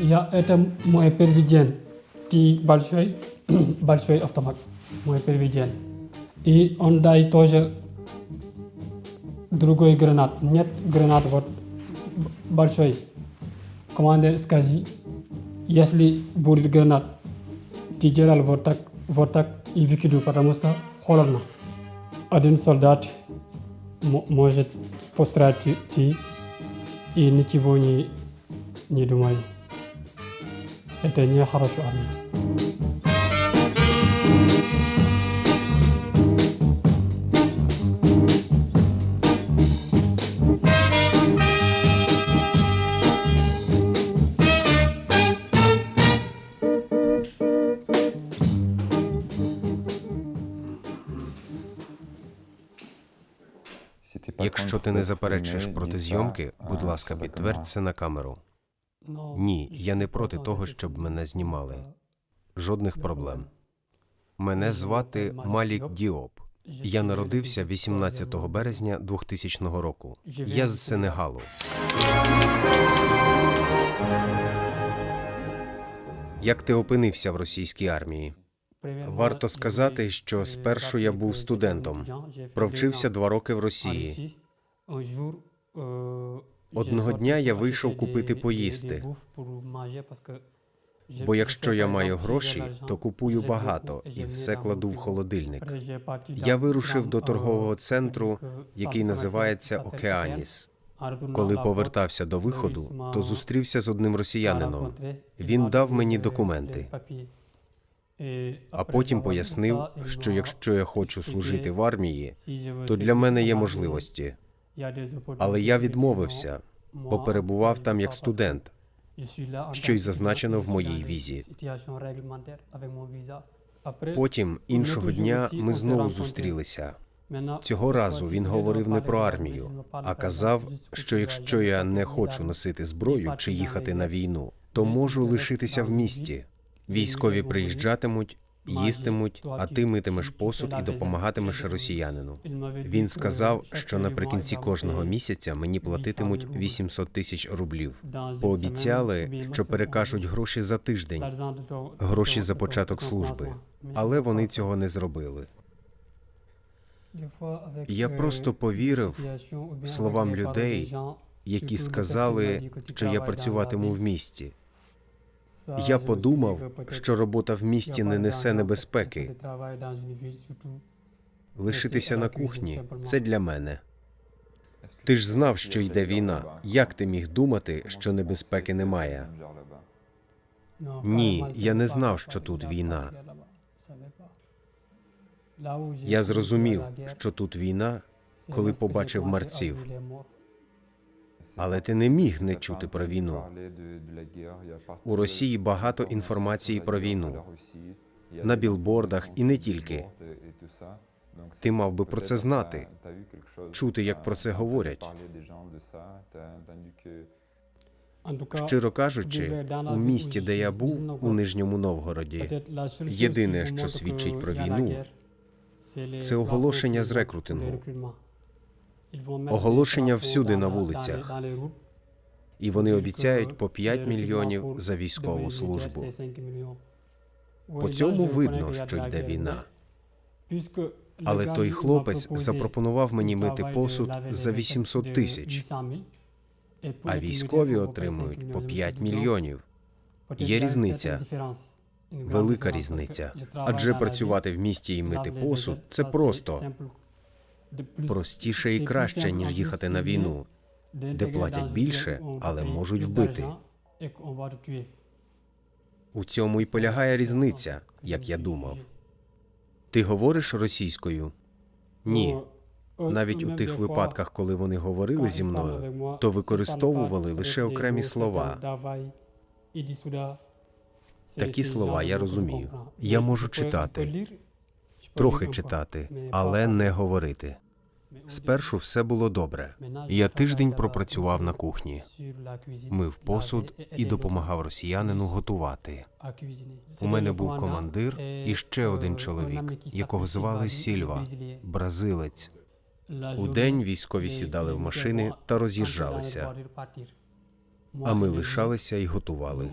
Я это мой первый день. Ты большой, большой автомат. Мой первый день. И он дай тоже другой гранат. Нет гранат вот большой. Командир скажи, если будет гранат, ты делал вот так, вот так и выкиду, потому что холодно. Один солдат мо- может пострадать и ничего не, не думаю. Это не хорошо. Якщо ти не заперечуєш проти зйомки, будь ласка, підтвердь це на камеру. Ні, я не проти того, щоб мене знімали. Жодних проблем. Мене звати Малік Діоп. Я народився 18 березня 2000 року. Я з Сенегалу. Як ти опинився в російській армії? Варто сказати, що спершу я був студентом. Провчився два роки в Росії. Одного дня я вийшов купити поїсти. Бо якщо я маю гроші, то купую багато і все кладу в холодильник. Я вирушив до торгового центру, який називається Океаніс. Коли повертався до виходу, то зустрівся з одним росіянином. Він дав мені документи, а потім пояснив, що якщо я хочу служити в армії, то для мене є можливості. Але я відмовився, бо перебував там як студент, що й зазначено в моїй візі. Потім іншого дня ми знову зустрілися. Цього разу він говорив не про армію, а казав, що якщо я не хочу носити зброю чи їхати на війну, то можу лишитися в місті. Військові приїжджатимуть, їстимуть, а ти митимеш посуд і допомагатимеш росіянину. Він сказав, що наприкінці кожного місяця мені платитимуть 800 тисяч рублів. Пообіцяли, що перекажуть гроші за тиждень, гроші за початок служби, але вони цього не зробили. Я просто повірив словам людей, які сказали, що я працюватиму в місті. Я подумав, що робота в місті не несе небезпеки. Лишитися на кухні це для мене. Ти ж знав, що йде війна. Як ти міг думати, що небезпеки немає? Ні, я не знав, що тут війна. Я зрозумів, що тут війна, коли побачив марців. Але ти не міг не чути про війну. У Росії багато інформації про війну на білбордах і не тільки. Ти мав би про це знати, чути, як про це говорять. Щиро кажучи, у місті, де я був, у Нижньому Новгороді, єдине, що свідчить про війну, це оголошення з рекрутингу. Оголошення всюди на вулицях. І вони обіцяють по 5 мільйонів за військову службу. По цьому видно, що йде війна. Але той хлопець запропонував мені мити посуд за 800 тисяч, а військові отримують по 5 мільйонів. Є різниця. Велика різниця. Адже працювати в місті і мити посуд це просто простіше і краще, ніж їхати на війну, де платять більше, але можуть вбити. У цьому і полягає різниця, як я думав. Ти говориш російською? Ні. Навіть у тих випадках, коли вони говорили зі мною, то використовували лише окремі слова. Такі слова я розумію. Я можу читати, Трохи читати, але не говорити. Спершу все було добре. Я тиждень пропрацював на кухні, мив посуд і допомагав росіянину готувати. У мене був командир і ще один чоловік, якого звали Сільва, бразилець. У військові сідали в машини та роз'їжджалися. а ми лишалися і готували.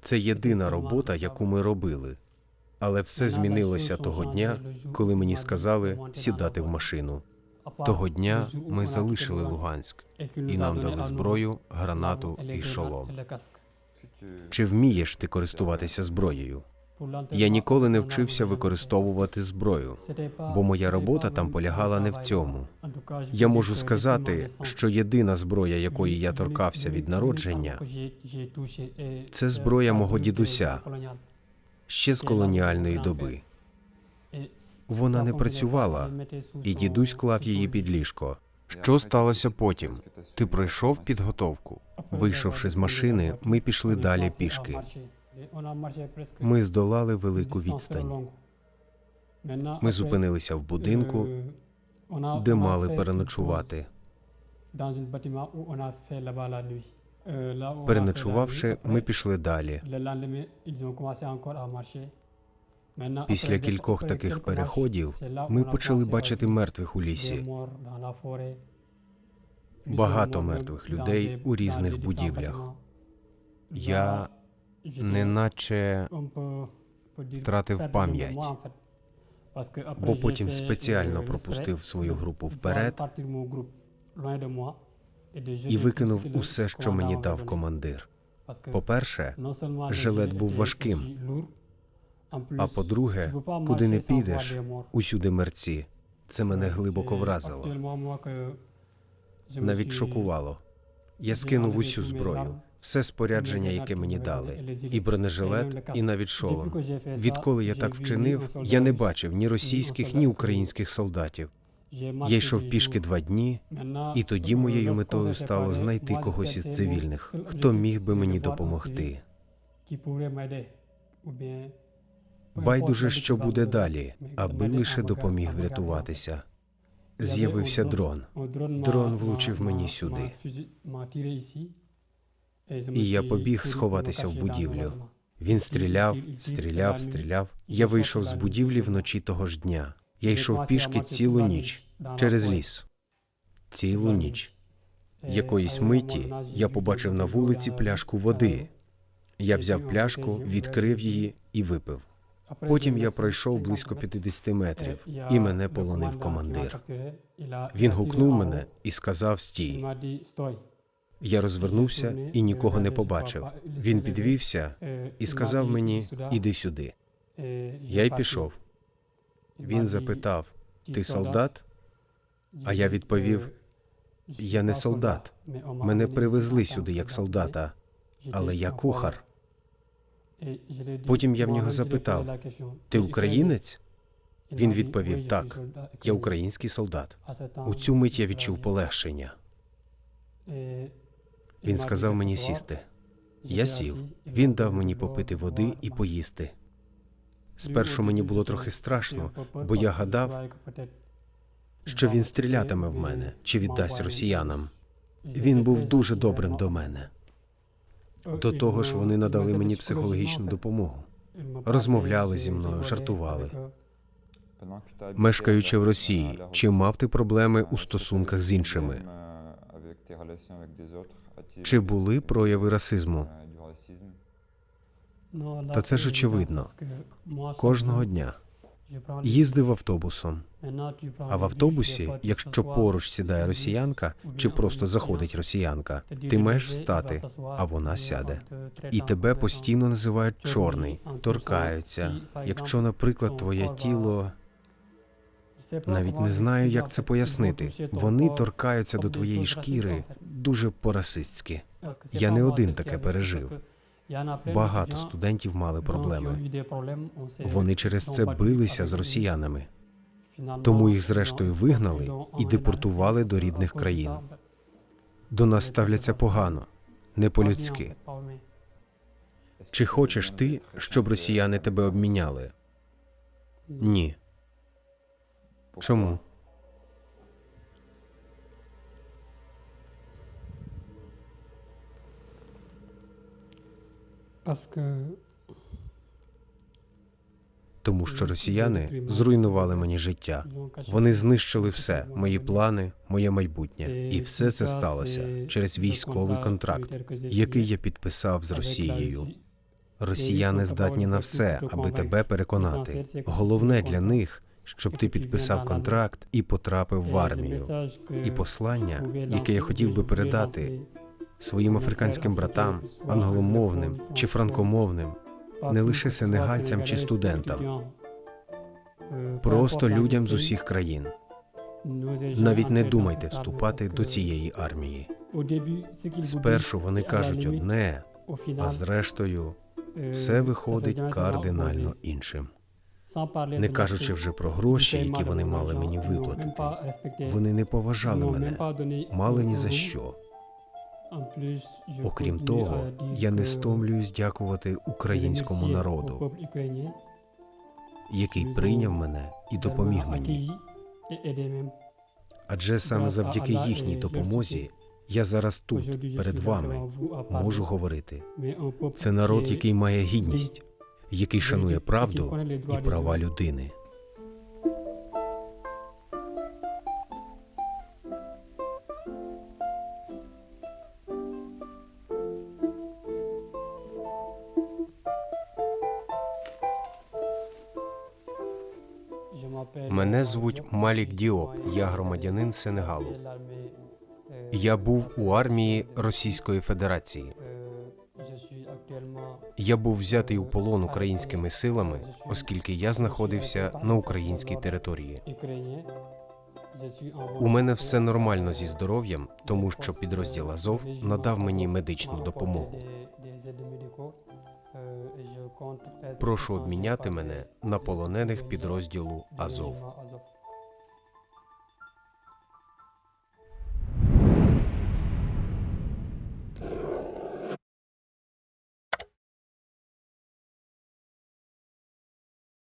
Це єдина робота, яку ми робили. Але все змінилося того дня, коли мені сказали сідати в машину. Того дня ми залишили Луганськ, і нам дали зброю, гранату і шолом. Чи вмієш ти користуватися зброєю? Я ніколи не вчився використовувати зброю, бо моя робота там полягала не в цьому. Я можу сказати, що єдина зброя, якої я торкався від народження, це зброя мого дідуся ще з колоніальної доби. Вона не працювала, і дідусь клав її під ліжко. Що сталося потім? Ти пройшов підготовку. Вийшовши з машини, ми пішли далі пішки. Ми здолали велику відстань. Ми зупинилися в будинку, де мали переночувати. Переночувавши, ми пішли далі. Після кількох таких переходів ми почали бачити мертвих у лісі. Багато мертвих людей у різних будівлях. Я неначе втратив пам'ять, бо потім спеціально пропустив свою групу вперед і викинув усе, що мені дав командир. По-перше, жилет був важким. А по-друге, куди не підеш, усюди мерці. Це мене глибоко вразило, навіть шокувало. Я скинув усю зброю, все спорядження, яке мені дали, і бронежилет, і навіть шолом. Відколи я так вчинив, я не бачив ні російських, ні українських солдатів. Я йшов пішки два дні, і тоді моєю метою стало знайти когось із цивільних, хто міг би мені допомогти. Байдуже, що буде далі, аби лише допоміг врятуватися. З'явився дрон. Дрон влучив мені сюди. І я побіг сховатися в будівлю. Він стріляв, стріляв, стріляв. Я вийшов з будівлі вночі того ж дня. Я йшов пішки цілу ніч через ліс. Цілу ніч. Якоїсь миті я побачив на вулиці пляшку води. Я взяв пляшку, відкрив її і випив. Потім я пройшов близько 50 метрів, і мене полонив командир. Він гукнув мене і сказав стій. Я розвернувся і нікого не побачив. Він підвівся і сказав мені іди сюди. Я й пішов. Він запитав: Ти солдат? А я відповів: Я не солдат. Мене привезли сюди як солдата, але я кухар. Потім я в нього запитав: Ти українець? Він відповів: Так, я український солдат. У цю мить я відчув полегшення. Він сказав мені сісти. Я сів. Він дав мені попити води і поїсти. Спершу мені було трохи страшно, бо я гадав, що він стрілятиме в мене чи віддасть росіянам. Він був дуже добрим до мене. До того ж, вони надали мені психологічну допомогу. Розмовляли зі мною, жартували. Мешкаючи в Росії, чи мав ти проблеми у стосунках з іншими? Чи були прояви расизму? Та це ж очевидно. Кожного дня їздив автобусом. А в автобусі, якщо поруч сідає росіянка чи просто заходить росіянка, ти маєш встати, а вона сяде. І тебе постійно називають чорний, торкаються. Якщо, наприклад, твоє тіло навіть не знаю, як це пояснити. Вони торкаються до твоєї шкіри дуже по-расистськи. Я не один таке пережив. Багато студентів мали проблеми. Вони через це билися з росіянами. Тому їх зрештою вигнали і депортували до рідних країн. До нас ставляться погано, не по-людськи. Чи хочеш ти, щоб росіяни тебе обміняли? Ні. Чому? Тому що росіяни зруйнували мені життя. Вони знищили все, мої плани, моє майбутнє, і все це сталося через військовий контракт, який я підписав з Росією. Росіяни здатні на все, аби тебе переконати. Головне для них, щоб ти підписав контракт і потрапив в армію. І послання, яке я хотів би передати своїм африканським братам, англомовним чи франкомовним, не лише сенегальцям чи студентам, просто людям з усіх країн. Навіть не думайте вступати до цієї армії. Спершу вони кажуть одне, а зрештою все виходить кардинально іншим. Не кажучи вже про гроші, які вони мали мені виплатити. Вони не поважали мене, мали ні за що. Окрім того, я не стомлююсь дякувати українському народу, який прийняв мене і допоміг мені. Адже саме завдяки їхній допомозі я зараз тут, перед вами, можу говорити. Це народ, який має гідність, який шанує правду і права людини. Мене звуть Малік Діоп, я громадянин Сенегалу. Я був у армії Російської Федерації. Я був взятий у полон українськими силами, оскільки я знаходився на українській території. У мене все нормально зі здоров'ям, тому що підрозділ Азов надав мені медичну допомогу. Прошу обміняти мене на полонених підрозділу Азов.